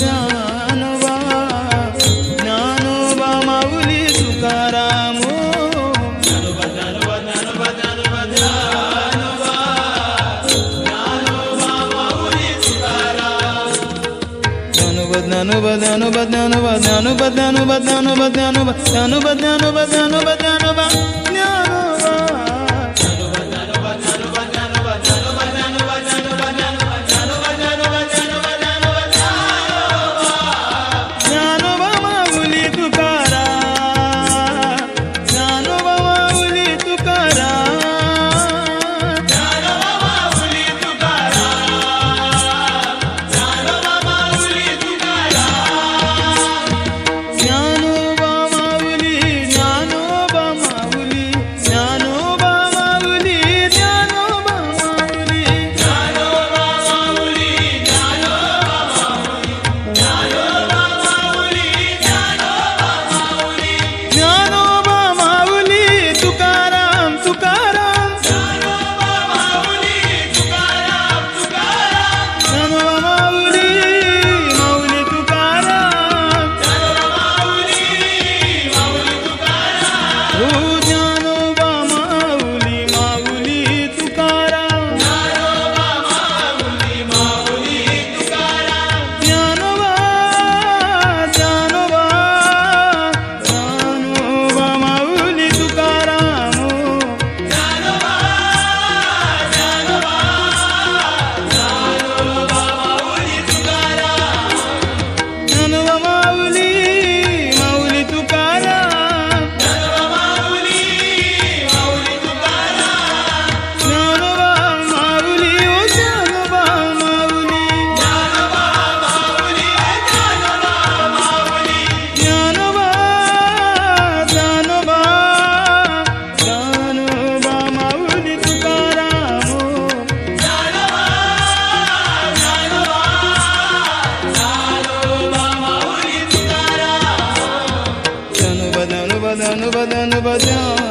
జ్ఞానువా జ్ఞానోవా మౌలి సుఖారాము. ధనుబ ధనుబ ధనుబ ధనుబ ధనుబ ధనుబ ధనుబ ధనుబ ధనుబ चदन बजा